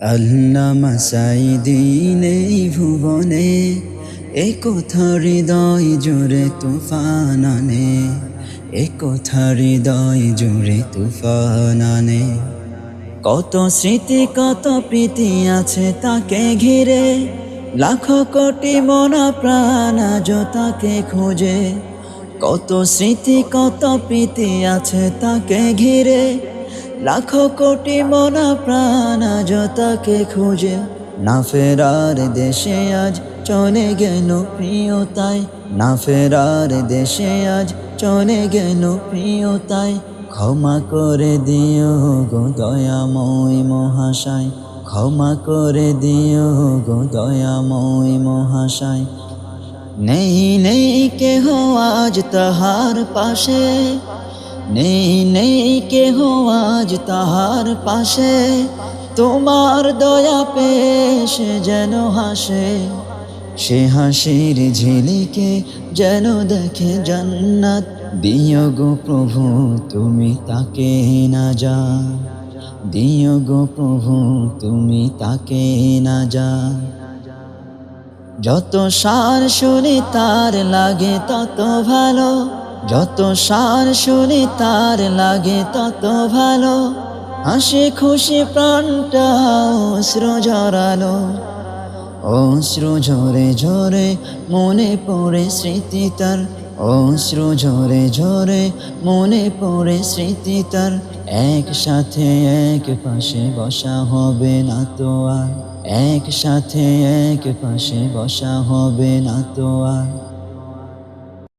আল্লামা সাইদিন এই ভুবনে এ কথা হৃদয় জুড়ে তুফান আনে এ কথা হৃদয় জুড়ে তুফান আনে কত স্মৃতি, কত প্রীতি আছে তাকে ঘিরে, লাখো কোটি মনা প্রাণ আজ তাকে খোঁজে। কত স্মৃতি, কত প্রীতি আছে তাকে ঘিরে লাখো কোটি মনা প্রাণ আজ তাকে খুঁজে। না ফেরার দেশে আজ চলে গেল প্রিয়তায়। না ফেরার দেশে আজ চলে গেল প্রিয়তায়। ক্ষমা করে দিও গো দয়াময় মহাশয়। ক্ষমা করে দিও গো দয়াময় মহাশয়। নেই নেই কেহ আজ তাহার পাশে। নেই নেই কেহ আজ তাহার পাশে। তোমার দয়া পেশ যেন হাসে, সে হাসির ঝিলিকে যেন দেখে জান্নাত। দিও গো প্রভু, তুমি তাকে না যা। দিও গো প্রভু, তুমি তাকে না যা। যত সার শুনি তার লাগে তত ভালো। যত সার শুনি তার লাগে তত ভালো। হাসি খুশি প্রাণটা অশ্রু ঝরালো অশ্রু ঝরে ঝরে মনে পড়ে স্মৃতি তার। অশ্রু ঝরে ঝরে মনে পড়ে স্মৃতি তার। একসাথে এক পাশে বসা হবে না তো আর। একসাথে এক পাশে বসা হবে না তো আর।